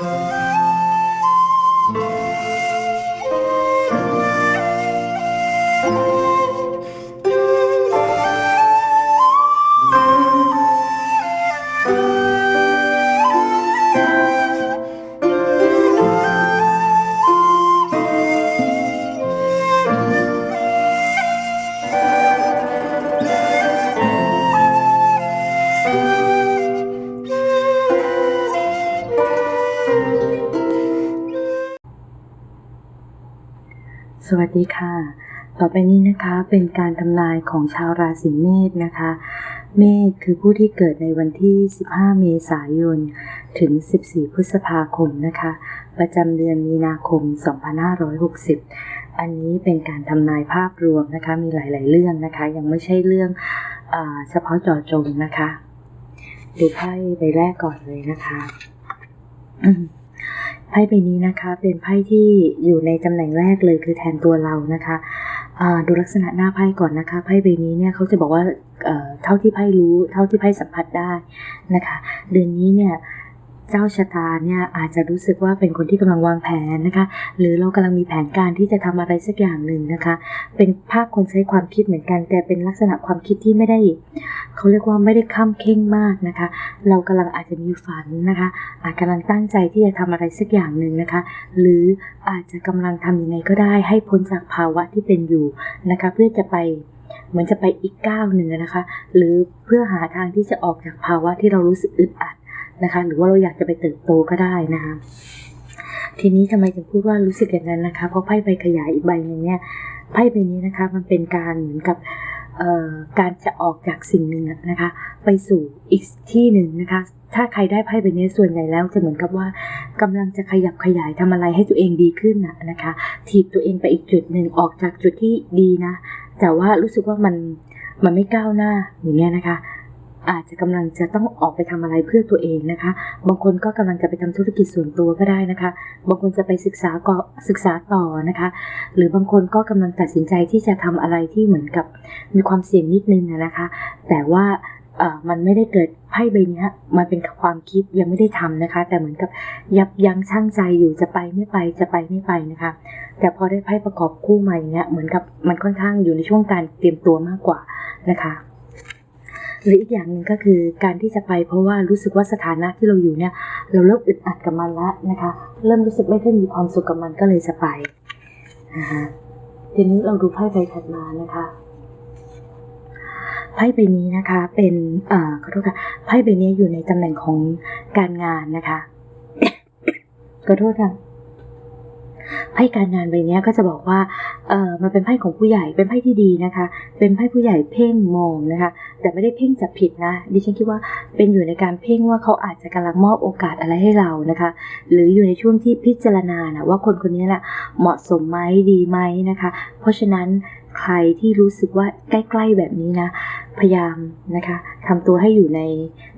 Woo! สวัสดีค่ะ ต่อไปนี้นะคะเป็นการทำนายของชาวราศีเมษนะคะ เมษคือผู้ที่เกิดในวันที่ 15 เมษายน ถึง 14 พฤษภาคมนะคะ ประจำเดือนมีนาคม 2560 อันนี้เป็นการทำนายภาพรวมนะคะ มีหลาย ๆ เรื่องนะคะ ยังไม่ใช่เรื่องอเฉพาะจาะจงนะคะ ดูไพ่ใบแรกก่อนเลยนะคะ ไพ่ใบนี้นะคะเป็นไพ่ที่อยู่ในตำแหน่งแรกเลยคือแทนตัวเรานะคะดูลักษณะหน้าไพ่ก่อนนะคะไพ่ใบนี้เนี่ยเขาจะบอกว่าเท่าที่ไพ่รู้ เท่าที่ไพ่สัมผัสได้นะคะ เดือนนี้เนี่ย เจ้าชะตาเนี่ยอาจจะรู้สึกว่าเป็นคนที่กำลังวางแผนนะคะ หรือเรากำลังมีแผนการที่จะทำอะไรสักอย่างหนึ่งนะคะ เป็นภาพคนใช้ความคิดเหมือนกัน แต่เป็นลักษณะความคิดที่ไม่ได้เขาเรียกว่าไม่ได้ข้ามเข่งมากนะคะ เรากำลังอาจจะมีฝันนะคะ อาจกำลังตั้งใจที่จะทำอะไรสักอย่างหนึ่งนะคะ หรืออาจจะกำลังทำยังไงก็ได้ ให้พ้นจากภาวะที่เป็นอยู่นะคะ เพื่อจะไปเหมือนจะไปอีกก้าวหนึ่งนะคะ หรือเพื่อหาทางที่จะออกจากภาวะที่เรารู้สึกอึดอัด นะคะ หรือว่าเราอยากจะไปเติบโตก็ได้นะคะทีนี้ทำไมถึงพูดว่ารู้สึกอย่างนั้นนะคะ เพราะไพ่ใบขยายอีกใบหนึ่งเนี่ยไพ่ใบนี้นะคะมันเป็นการเหมือนกับการจะออกจากสิ่งหนึ่งนะคะ ไปสู่อีกที่หนึ่งนะคะ ถ้าใครได้ไพ่ใบนี้ส่วนใหญ่แล้วจะเหมือนกับว่ากำลังจะขยับขยายทำอะไรให้ตัวเองดีขึ้นนะนะคะ ถีบตัวเองไปอีกจุดหนึ่งออกจากจุดที่ดีนะ แต่ว่ารู้สึกว่ามันมันไม่ก้าวหน้าอย่างเงี้ยนะคะ อาจจะกำลังจะต้องออกไปทำอะไรเพื่อตัวเองนะคะ บางคนก็กำลังจะไปทำธุรกิจส่วนตัวก็ได้นะคะ บางคนจะไปศึกษาก่อศึกษาต่อนะคะ หรือบางคนก็กำลังตัดสินใจที่จะทำอะไรที่เหมือนกับมีความเสี่ยงนิดนึงนะคะ แต่ว่าเออมันไม่ได้เกิดไพ่ใบนี้มันเป็นความคิดยังไม่ได้ทำนะคะ แต่เหมือนกับยับยั้งชั่งใจอยู่จะไปไม่ไปจะไปไม่ไปนะคะ แต่พอได้ไพ่ประกอบคู่มาอย่างเงี้ยเหมือนกับมันค่อนข้างอยู่ในช่วงการเตรียมตัวมากกว่านะคะ หรืออีกอย่างหนึ่งก็คือการที่จะไปเพราะว่ารู้สึกว่าสถานะที่เราอยู่เนี่ย เราเริ่มอึดอัดกับมันแล้วนะคะ เริ่มรู้สึกไม่ได้มีความสุขกับมันก็เลยจะไปนะคะทีนี้เราดูไพ่ใบถัดมานะคะไพ่ใบนี้นะคะเป็นเอ่อขอโทษค่ะไพ่ใบนี้อยู่ในตำแหน่งของการงานนะคะขอโทษค่ะ ไพ่การงานใบนี้ก็จะบอกว่าเออมันเป็นไพ่ของผู้ใหญ่เป็นไพ่ที่ดีนะคะ เป็นไพ่ผู้ใหญ่เพ่งมองนะคะ แต่ไม่ได้เพ่งจับผิดนะ ดิฉันคิดว่าเป็นอยู่ในการเพ่งว่าเขาอาจจะกำลังมอบโอกาสอะไรให้เรานะคะ หรืออยู่ในช่วงที่พิจารณานะว่าคนคนนี้แหละเหมาะสมไหมดีไหมนะคะ เพราะฉะนั้นใครที่รู้สึกว่าใกล้ๆแบบนี้นะพยายามนะคะทำตัวให้อยู่ใน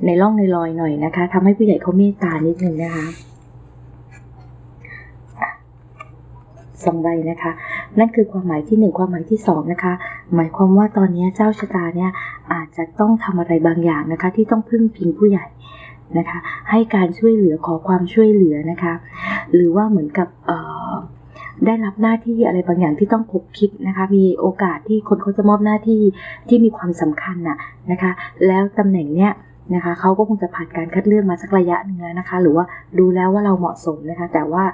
ในร่องในรอยหน่อยนะคะทำให้ผู้ใหญ่เขาเมตตานิดนึงนะคะ สองใบนะคะ นั่นคือความหมายที่หนึ่งความหมายที่สองนะคะ หมายความว่าตอนนี้เจ้าชะตาเนี่ยอาจจะต้องทำอะไรบางอย่างนะคะ ที่ต้องพึ่งพิงผู้ใหญ่นะคะ ให้การช่วยเหลือขอความช่วยเหลือนะคะ หรือว่าเหมือนกับได้รับหน้าที่อะไรบางอย่างที่ต้องคบคิดนะคะ มีโอกาสที่คนเขาจะมอบหน้าที่ที่มีความสำคัญน่ะนะคะ แล้วตำแหน่งเนี้ย นะคะเขาก็คงจะผ่านการคัดเลือกมาสักระยะหนึ่งแล้วนะคะ หรือว่าดูแล้วว่าเราเหมาะสมนะคะ แต่ว่า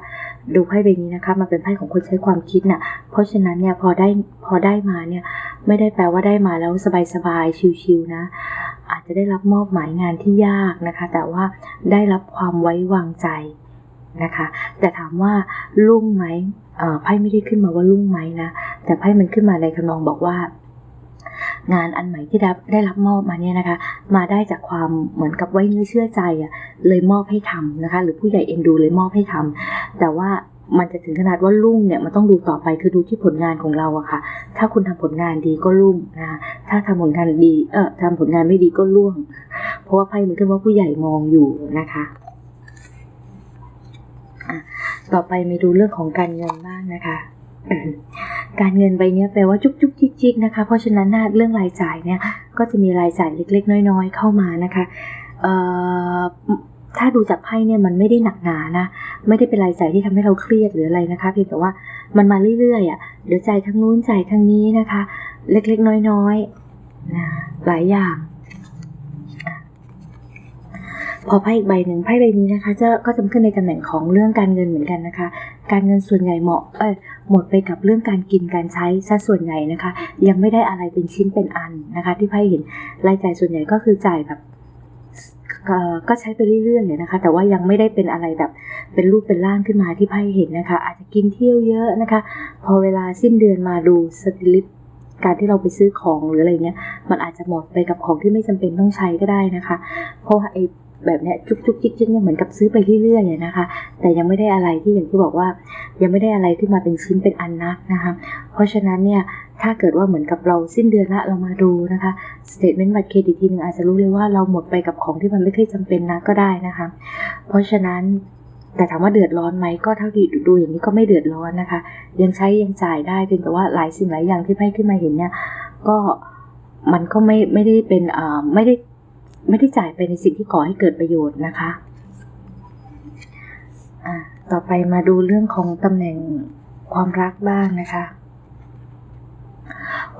ดูไพ่ใบนี้นะคะ มันเป็นไพ่ของคนใช้ความคิดน่ะ เพราะฉะนั้นเนี่ยพอได้พอได้มาเนี่ยไม่ได้แปลว่าได้มาแล้วสบายๆชิวๆนะ อาจจะได้รับมอบหมายงานที่ยากนะคะ แต่ว่าได้รับความไว้วางใจนะคะ แต่ถามว่าลุ่งไหมไพ่ไม่ได้ขึ้นมาว่าลุ่งไหมนะ แต่ไพ่มันขึ้นมาในทำนองบอกว่า งานอันใหม่ที่ได้ได้รับมอบมาเนี่ยนะคะ มาได้จากความเหมือนกับไว้เนื้อเชื่อใจอะเลยมอบให้ทำนะคะ หรือผู้ใหญ่เอ็นดูเลยมอบให้ทำแต่ว่ามันจะถึงขนาดว่ารุ่งเนี่ยมันต้องดูต่อไปคือดูที่ผลงานของเราอะค่ะ ถ้าคุณทำผลงานดีก็รุ่งนะถ้าทำผลงานดีเออทำผลงานไม่ดีก็ร่วง เพราะว่าไพ่มันขึ้นว่าผู้ใหญ่มองอยู่นะคะต่อไปมาดูเรื่องของการเงินบ้างนะคะ การเงินใบนี้แปลว่าจุกจุกจิกจิกนะคะ เพราะฉะนั้นน่ะเรื่องรายจ่ายเนี่ยก็จะมีรายจ่ายเล็ก ๆ น้อย ๆ เข้ามานะคะถ้าดูจากไพ่เนี่ยมันไม่ได้หนักหนานะ ไม่ได้เป็นรายจ่ายที่ทำให้เราเครียดหรืออะไรนะคะ เพียงแต่ว่ามันมาเรื่อยๆอะเดี๋ยวจ่ายทั้งนู้นจ่ายทั้งนี้นะคะ เล็กๆน้อยๆนะหลายอย่าง พอไพ่อีกใบหนึ่งไพ่ใบนี้นะคะจะก็จะขึ้นในตำแหน่งของเรื่องการเงินเหมือนกันนะคะ การเงินส่วนใหญ่เหมาะเอ้หมดไปกับเรื่องการกินการใช้ซะส่วนใหญ่นะคะ ยังไม่ได้อะไรเป็นชิ้นเป็นอันนะคะ ที่ไพ่เห็นรายจ่ายส่วนใหญ่ก็คือจ่ายแบบก็ใช้ไปเรื่อยๆนะคะ แต่ว่ายังไม่ได้เป็นอะไรแบบเป็นรูปเป็นร่างขึ้นมาที่ไพ่เห็นนะคะ อาจจะกินเที่ยวเยอะนะคะ พอเวลาสิ้นเดือนมาดูสลิปการที่เราไปซื้อของหรืออะไรเงี้ย มันอาจจะหมดไปกับของที่ไม่จำเป็นต้องใช้ก็ได้นะคะ เพราะว่าไอ้ แบบเนี้ยจุกจุกจิกจิกเนี่ยเหมือนกับซื้อไปเรื่อยๆอะนะคะ แต่ยังไม่ได้อะไรที่อย่างที่บอกว่า ยังไม่ได้อะไรที่มาเป็นชิ้นเป็นอันนักนะคะ เพราะฉะนั้นเนี่ยถ้าเกิดว่าเหมือนกับเราสิ้นเดือนละเรามาดูนะคะสเตทเมนต์บัตรเครดิตทีนึงอาจจะรู้เลยว่าเราหมดไปกับของที่มันไม่เคยจำเป็นนะก็ได้นะคะ เพราะฉะนั้นแต่ถามว่าเดือดร้อนไหมก็เท่าที่ดูอย่างนี้ก็ไม่เดือดร้อนนะคะ ยังใช้ยังจ่ายได้เพียงแต่ว่าหลายสิ่งหลายอย่างที่ไพ่ขึ้นมาเห็นเนี่ยก็มันก็ไม่ไม่ได้เป็นเอ่อไม่ได้ ไม่ได้จ่ายไปในสิ่งที่ก่อให้เกิดประโยชน์นะคะอ่าต่อไปมาดูเรื่องของตำแหน่งความรักบ้างนะคะ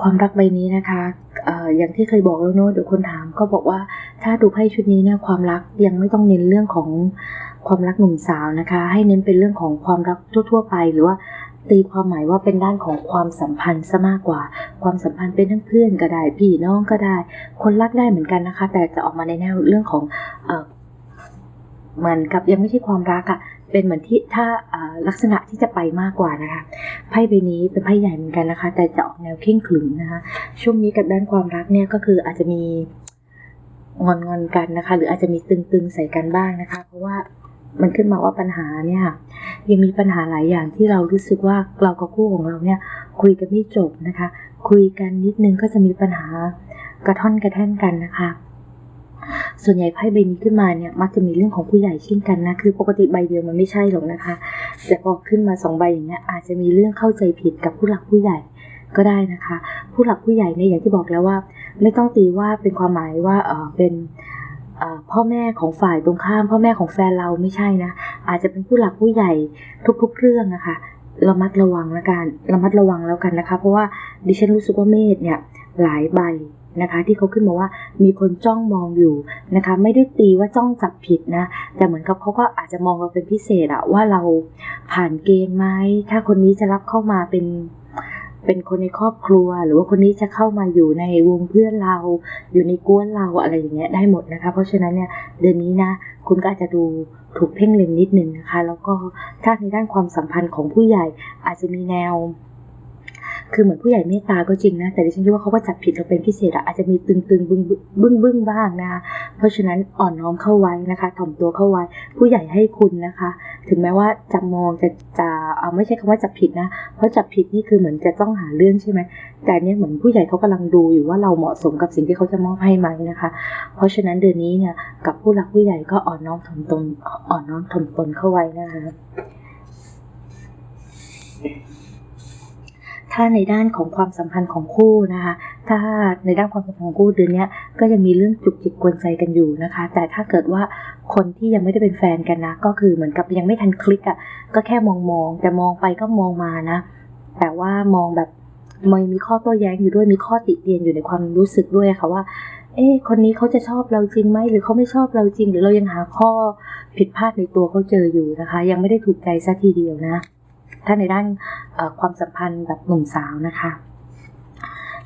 ความรักใบนี้นะคะเอ่ออย่างที่เคยบอกแล้วเนอะเดี๋ยวคนถามก็บอกว่าถ้าดูไพ่ชุดนี้เนี่ยความรักยังไม่ต้องเน้นเรื่องของความรักหนุ่มสาวนะคะ ให้เน้นเป็นเรื่องของความรักทั่ว ๆ ไป หรือว่า ตีความหมายว่าเป็นด้านของความสัมพันธ์ซะมากกว่า ความสัมพันธ์เป็นทั้งเพื่อนก็ได้พี่น้องก็ได้ คนรักได้เหมือนกันนะคะ แต่จะออกมาในแนวเรื่องของเหมือนกับยังไม่ใช่ความรักอะเป็นเหมือนที่ถ้าลักษณะที่จะไปมากกว่านะคะไพ่ใบนี้เป็นไพ่ใหญ่เหมือนกันนะคะ แต่จะออกแนวเข่งขรึมนะคะ ช่วงนี้กับด้านความรักเนี่ยก็คืออาจจะมีงอนงอนๆกันนะคะ หรืออาจจะมีตึงๆใส่กันบ้างนะคะ เพราะว่า มันขึ้นมาว่าปัญหาเนี่ยค่ะยังมีปัญหาหลายอย่างที่เรารู้สึกว่าเรากับคู่ของเราเนี่ยคุยกันไม่จบนะคะ คุยกันนิดนึงก็จะมีปัญหากระท่อนกระแท่นกันนะคะส่วนใหญ่ไพ่ใบนี้ขึ้นมาเนี่ยมักจะมีเรื่องของผู้ใหญ่เช่นกันนะคือ ปกติใบเดียวมันไม่ใช่หรอกนะคะ แต่พอขึ้นมาสองใบอย่างเงี้ยอาจจะมีเรื่องเข้าใจผิดกับผู้หลักผู้ใหญ่ก็ได้นะคะ ผู้หลักผู้ใหญ่เนี่ยอย่างที่บอกแล้วว่า ไม่ต้องตีว่าเป็นความหมายว่าเออเป็น พ่อแม่ของฝ่ายตรงข้าม พ่อแม่ของแฟนเราไม่ใช่นะ อาจจะเป็นผู้หลักผู้ใหญ่ทุกๆเรื่องอะคะระมัดระวังละกันระมัดระวังแล้วกันนะคะ เพราะว่าดิฉันรู้สึกว่าเมษเนี่ยหลายใบนะคะ ที่เขาขึ้นมาว่ามีคนจ้องมองอยู่นะคะ ไม่ได้ตีว่าจ้องจับผิดนะ แต่เหมือนกับเขาก็อาจจะมองเราเป็นพิเศษอะว่าเราผ่านเกณฑ์ไหมถ้าคนนี้จะรับเข้ามาเป็น เป็นคนในครอบครัว หรือว่าคนนี้จะเข้ามาอยู่ในวงเพื่อนเรา อยู่ในกวนเราอะไรอย่างเงี้ยได้หมดนะคะ เพราะฉะนั้นเนี่ยเดือนนี้นะคุณก็อาจจะดูถูกเพ่งเล็งนิดนึงนะคะ แล้วก็ถ้าในด้านความสัมพันธ์ของผู้ใหญ่อาจจะมีแนว คือเหมือนผู้ใหญ่เมตตาก็จริงนะ แต่ดิฉันคิดว่าเขาก็จับผิดเราเป็นพิเศษอะอาจจะมีตึงตึงบึ้งบึ้งบึ้งบ้างนะคะเพราะฉะนั้นอ่อนน้อมเข้าไว้นะคะ ถ่อมตัวเข้าไว้ ผู้ใหญ่ให้คุณนะคะ ถึงแม้ว่าจะมองจะจะเอาไม่ใช่คำว่าจับผิดนะ เพราะจับผิดนี่คือเหมือนจะต้องหาเรื่องใช่ไหมแต่เนี่ยเหมือนผู้ใหญ่เขากำลังดูอยู่ว่าเราเหมาะสมกับสิ่งที่เขาจะมอบให้ไหมนะคะ เพราะฉะนั้นเดือนนี้เนี่ยกับผู้หลักผู้ใหญ่ก็อ่อนน้อมถ่อมตนอ่อนน้อมถ่อมตนเข้าไว้นะคะ ถ้าในด้านของความสัมพันธ์ของคู่นะคะ ถ้าในด้านความสัมพันธ์ของคู่เดือนนี้ก็ยังมีเรื่องจุกจิกกวนใจกันอยู่นะคะ แต่ถ้าเกิดว่าคนที่ยังไม่ได้เป็นแฟนกันนะ ก็คือเหมือนกับยังไม่ทันคลิกอะ่ะ ก็แค่มองมองๆแต่มองไปก็มองมานะ แต่ว่ามองแบบมันมีข้อโต้แย้งอยู่ด้วยมีข้อติเตียนอยู่ในความรู้สึกด้วยค่ะว่า เอ๊ะคนนี้เขาจะชอบเราจริงไหมหรือเขาไม่ชอบเราจริง หรือเรายังหาข้อผิดพลาดในตัวเขาเจออยู่นะคะ ยังไม่ได้ถูกใจสัทีเดียวนะ ถ้าในด้านความสัมพันธ์แบบหนุ่มสาวนะคะ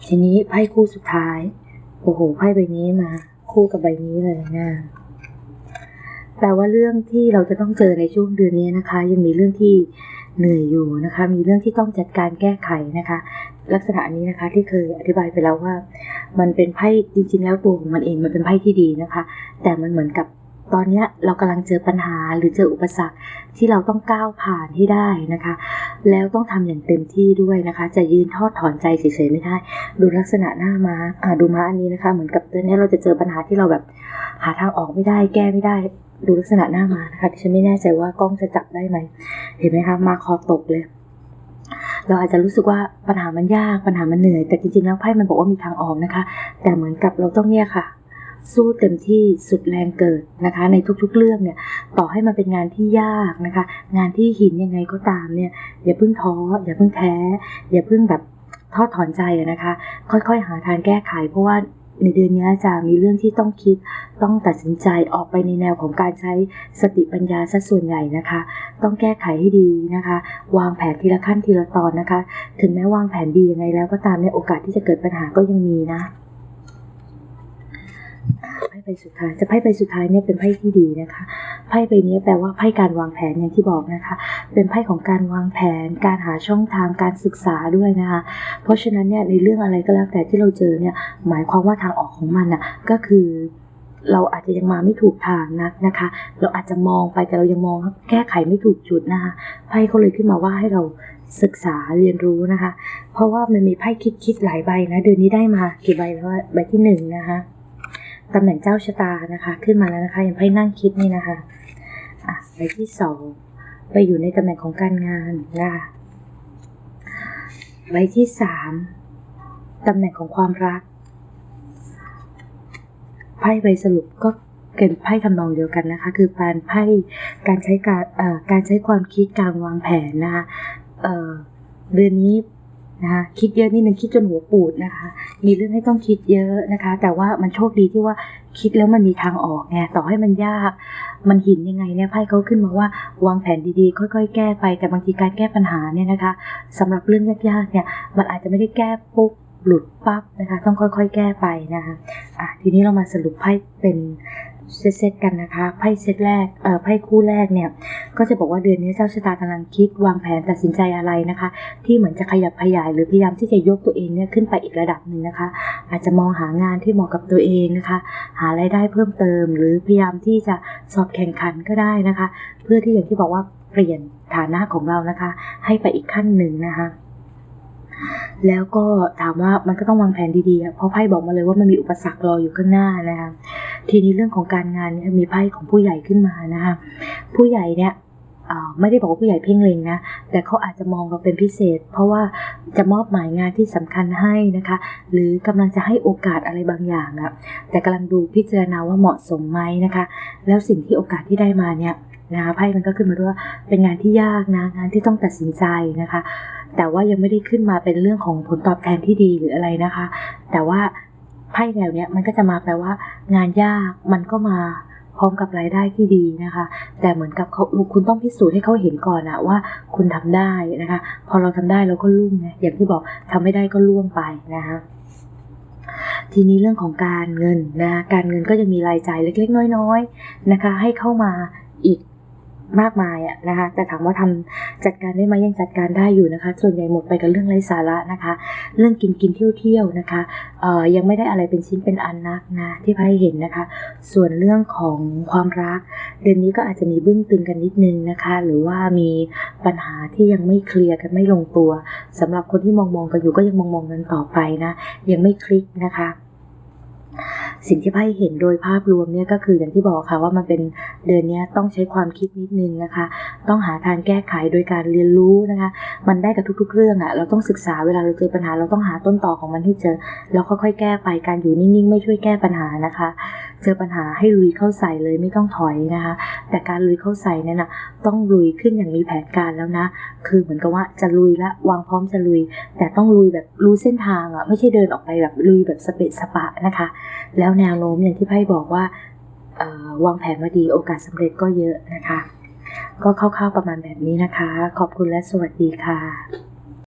ทีนี้ไพ่คู่สุดท้าย โอ้โหไพ่ใบนี้มา คู่กับใบนี้เลยนะแปลว่าเรื่องที่เราจะต้องเจอในช่วงเดือนนี้นะคะ ยังมีเรื่องที่เหนื่อยอยู่นะคะ มีเรื่องที่ต้องจัดการแก้ไขนะคะ ลักษณะนี้นะคะที่เคยอธิบายไปแล้วว่า มันเป็นไพ่จริงๆแล้วตัวของมันเองมันเป็นไพ่ที่ดีนะคะ แต่มันเหมือนกับ ตอนนี้เรากำลังเจอปัญหาหรือเจออุปสรรคที่เราต้องก้าวผ่านให้ได้นะคะ แล้วต้องทำอย่างเต็มที่ด้วยนะคะ จะยืนทอดถอนใจเฉยๆไม่ได้ ดูลักษณะหน้าม้าอ่าดูม้าอันนี้นะคะ เหมือนกับตอนนี้เราจะเจอปัญหาที่เราแบบหาทางออกไม่ได้แก้ไม่ได้ดูลักษณะหน้ามานะคะที่ฉันไม่แน่ใจว่ากล้องจะจับได้ไหม เห็นไหมคะ มาคอตกเลย เราอาจจะรู้สึกว่าปัญหามันยากปัญหามันเหนื่อย แต่จริงๆแล้วไพ่มันบอกว่ามีทางออกนะคะ แต่เหมือนกับเราต้องเนี่ยค่ะ สู้เต็มที่สุดแรงเกิดนะคะ ในทุกๆเรื่องเนี่ยต่อให้มันเป็นงานที่ยากนะคะ งานที่หินยังไงก็ตามเนี่ยอย่าเพิ่งท้ออย่าเพิ่งแพ้อย่าเพิ่งแบบท้อถอนใจนะคะ ค่อยๆ หาทางแก้ไข เพราะว่าในเดือนนี้จะมีเรื่องที่ต้องคิดต้องตัดสินใจออกไปในแนวของการใช้สติปัญญาซะส่วนใหญ่นะคะ ต้องแก้ไขให้ดีนะคะ วางแผนทีละขั้นทีละตอนนะคะ ถึงแม้วางแผนดียังไงแล้วก็ตามในโอกาสที่จะเกิดปัญหาก็ยังมีนะ ใบสุดท้ายจะไพ่ใบสุดท้ายเนี่ยเป็นไพ่ที่ดีนะคะไพ่ใบนี้แปลว่าไพ่การวางแผนอย่างที่บอกนะคะ เป็นไพ่ของการวางแผน การหาช่องทางการศึกษาด้วยนะคะ เพราะฉะนั้นเนี่ยในเรื่องอะไรก็แล้วแต่ที่เราเจอเนี่ยหมายความว่าทางออกของมันอะก็คือเราอาจจะยังมาไม่ถูกทางนักนะคะ เราอาจจะมองไปแต่เรายังมองแก้ไขไม่ถูกจุดนะคะไพ่เขาเลยขึ้นมาว่าให้เราศึกษาเรียนรู้นะคะ เพราะว่ามันมีไพ่คิดคิดๆหลายใบนะ เดือนนี้ได้มากี่ใบแล้วใบที่หนึ่งนะคะ ตำแหน่งเจ้าชะตานะคะ ขึ้นมาแล้วนะคะยังไพ่นั่งคิดนี่นะคะอะใบที่สองไปอยู่ในตำแหน่งของการงานนะคะใบที่สามตำแหน่งของความรักไพ่ใบสรุปก็เป็นไพ่ทำนองเดียวกันนะคะ คือการไพ่การใช้การการใช้ความคิดการวางแผนนะคะเดือนนี้ นะคะคิดเยอะนิดนึงคิดจนหัวปูดนะคะ มีเรื่องให้ต้องคิดเยอะนะคะ แต่ว่ามันโชคดีที่ว่าคิดแล้วมันมีทางออกไงต่อให้มันยาก มันหินยังไงเนี่ยไพ่เขาขึ้นมาว่าวางแผนดีๆ ค่อย ๆ แก้ไปแต่บางทีการแก้ปัญหาเนี่ยนะคะสำหรับเรื่องยากๆเนี่ยมันอาจจะไม่ได้แก้ปุ๊บหลุดปั๊บนะคะ ต้องค่อยๆ แก้ไปนะคะอะทีนี้เรามาสรุปไพ่เป็น เซตๆกันนะคะไพ่เซตแรกเอ่อไพ่คู่แรกเนี่ยก็จะบอกว่าเดือนนี้เจ้าชะตากำลังคิดวางแผนตัดสินใจอะไรนะคะ ที่เหมือนจะขยับขยายหรือพยายามที่จะยกตัวเองเนี่ยขึ้นไปอีกระดับหนึ่งนะคะ อาจจะมองหางานที่เหมาะกับตัวเองนะคะ หารายได้เพิ่มเติม หรือพยายามที่จะสอบแข่งขันก็ได้นะคะ เพื่อที่อย่างที่บอกว่าเปลี่ยนฐานะของเรานะคะ ให้ไปอีกขั้นหนึ่งนะคะ แล้วก็ถามว่ามันก็ต้องวางแผนดีๆอะเพราะไพ่บอกมาเลยว่ามันมีอุปสรรครออยู่ข้างหน้านะคะทีนี้เรื่องของการงานเนี่ยมีไพ่ของผู้ใหญ่ขึ้นมานะคะผู้ใหญ่เนี่ยไม่ได้บอกว่าผู้ใหญ่เพ่งเล็งนะ แต่เขาอาจจะมองเราเป็นพิเศษ เพราะว่าจะมอบหมายงานที่สำคัญให้นะคะ หรือกำลังจะให้โอกาสอะไรบางอย่างอะแต่กำลังดูพิจารณาว่าเหมาะสมไหมนะคะ แล้วสิ่งที่โอกาสที่ได้มาเนี่ย นะคะไพ่มันก็ขึ้นมาด้วยว่าเป็นงานที่ยากนะงานที่ต้องตัดสินใจนะคะ แต่ว่ายังไม่ได้ขึ้นมาเป็นเรื่องของผลตอบแทนที่ดีหรืออะไรนะคะ แต่ว่าไพ่แนวเนี้ยมันก็จะมาแปลว่า งานยากมันก็มาพร้อมกับรายได้ที่ดีนะคะ แต่เหมือนกับเขาคุณต้องพิสูจน์ให้เขาเห็นก่อนอะว่าคุณทำได้นะคะ พอเราทำได้เราก็ลุ่งไงอย่างที่บอกทำไม่ได้ก็ล่วงไปนะคะทีนี้เรื่องของการเงินนะคะการเงินก็จะมีรายจ่ายเล็ก ๆ น้อยๆนะคะ ให้เข้ามาอีก มากมายอะนะคะ แต่ถามว่าทำจัดการได้ไหมยังจัดการได้อยู่นะคะ ส่วนใหญ่หมดไปกับเรื่องไร้สาระนะคะ เรื่องกินกินเที่ยวเที่ยวนะคะเอ่อยังไม่ได้อะไรเป็นชิ้นเป็นอันนักนะที่ไพ่เห็นนะคะ ส่วนเรื่องของความรัก เดือนนี้ก็อาจจะมีบึ้งตึงกันนิดนึงนะคะ หรือว่ามีปัญหาที่ยังไม่เคลียร์กันไม่ลงตัวสำหรับคนที่มองมองกันอยู่ก็ยังมองมองกันต่อไปนะ ยังไม่คลิกนะคะ สิ่งที่ไพ่เห็นโดยภาพรวมเนี่ยก็คืออย่างที่บอกค่ะว่ามันเป็นเดือนนี้ต้องใช้ความคิดนิดนึงนะคะ ต้องหาทางแก้ไขโดยการเรียนรู้นะคะ มันได้กับทุก ๆ เรื่องอะ่ะเราต้องศึกษาเวลาเราเจอปัญหาเราต้องหาต้นตอของมันให้เจอแล้วค่อยๆแก้ไปการอยู่นิ่งๆ ไม่ช่วยแก้ปัญหานะคะ เจอปัญหาให้ลุยเข้าใส่เลยไม่ต้องถอยนะคะ แต่การลุยเข้าใส่นั่นนะต้องลุยขึ้นอย่างมีแผนการแล้วนะ คือเหมือนกับว่าจะลุยละวางพร้อมจะลุย แต่ต้องลุยแบบรู้เส้นทางอะ่ะไม่ใช่เดินออกไปแบบลุยแบบสเปะสปะนะคะ แล้วแนวโน้มอย่างที่ไพ่บอกว่าวางแผนมาดีโอกาสสำเร็จก็เยอะนะคะ ก็คร่าวๆประมาณแบบนี้นะคะ ขอบคุณและสวัสดีค่ะ